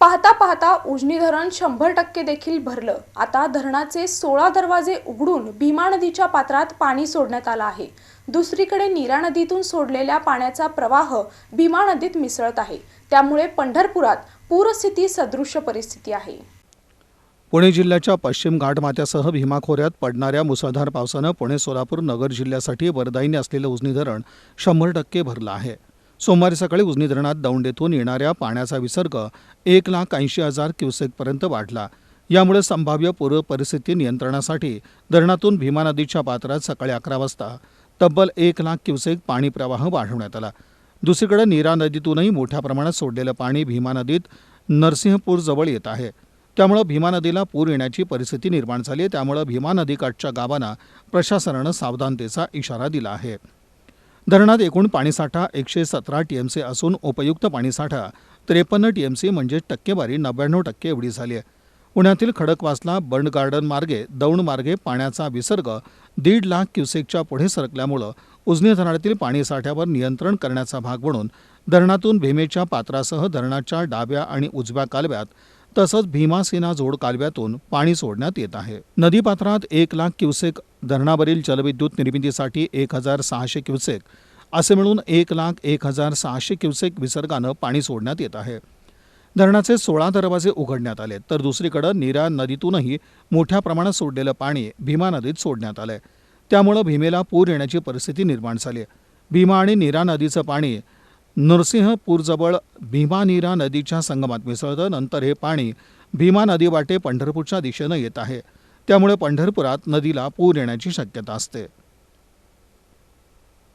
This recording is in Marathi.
पाहता पाहता उजनी धरण शंभर टक्के देखील भरलं. आता धरणाचे सोळा दरवाजे उघडून भीमा नदीच्या पात्रात पाणी सोडण्यात आलं आहे. दुसरीकडे नीरा नदीतून सोडलेल्या पाण्याचा प्रवाह भीमा नदीत मिसळत आहे. त्यामुळे पंढरपुरात पूरस्थिती सदृश्य परिस्थिती आहे. पुणे जिल्ह्याच्या पश्चिम घाटमाथ्यासह भीमा खोऱ्यात पडणाऱ्या मुसळधार पावसानं पुणे सोलापूर नगर जिल्ह्यासाठी वरदायीने असलेलं उजनी धरण शंभर टक्के भरलं आहे. सोमवारी सकाळी उजनी धरणात दौंडेतून येणाऱ्या पाण्याचा विसर्ग एक लाख ऐंशी हजार क्युसेकपर्यंत वाढला. यामुळे संभाव्य पूर्व परिस्थिती नियंत्रणासाठी धरणातून भीमा नदीच्या पात्रात सकाळी अकरा वाजता तब्बल एक लाख क्युसेक पाणी प्रवाह वाढवण्यात आला. दुसरीकडे नीरा नदीतूनही मोठ्या प्रमाणात सोडलेलं पाणी भीमा नदीत नरसिंहपूरजवळ येत आहे. त्यामुळं भीमा नदीला पूर येण्याची परिस्थिती निर्माण झाली आहे. त्यामुळं भीमा नदीकाठच्या गावांना प्रशासनानं सावधानतेचा इशारा दिला आहे. धरणात एकूण पाणीसाठा एकशे सतरा टी एम सी असून उपयुक्त पाणीसाठा त्रेपन्न टी एम सी म्हणजे टक्केवारी नव्याण्णव टक्के एवढी झाली आहे. पुण्यातील खडकवासला बंड गार्डन मार्गे दौंड मार्गे पाण्याचा विसर्ग दीड लाख क्युसेकच्या पुढे सरकल्यामुळं उजनी धरणातील पाणीसाठ्यावर नियंत्रण करण्याचा भाग म्हणून धरणातून भीमेच्या पात्रासह धरणाच्या डाव्या आणि उजव्या कालव्यात तसंच भीमासेना जोड कालव्यातून पाणी सोडण्यात येत आहे. नदीपात्रात एक लाख क्युसेक धरणावरील जलविद्युत निर्मितीसाठी एक हजार सहाशे क्युसेक असे मिळून एक लाख एक हजार सहाशे क्युसेक विसर्गानं पाणी सोडण्यात येत आहे. धरणाचे सोळा दरवाजे उघडण्यात आले तर दुसरीकडे नीरा नदीतूनही मोठ्या प्रमाणात सोडलेलं पाणी भीमा नदीत सोडण्यात आलंय. त्यामुळं भीमेला पूर येण्याची परिस्थिती निर्माण झाली. आहे भीमा आणि नीरा नदीचं पाणी नरसिंहपूरजवळ भीमा नीरा नदीच्या संगमात मिसळतं नंतर हे पाणी भीमा नदी वाटे पंढरपूरच्या दिशेनं येत आहे. त्यामुळे पंढरपुरात नदीला पूर येण्याची शक्यता असते.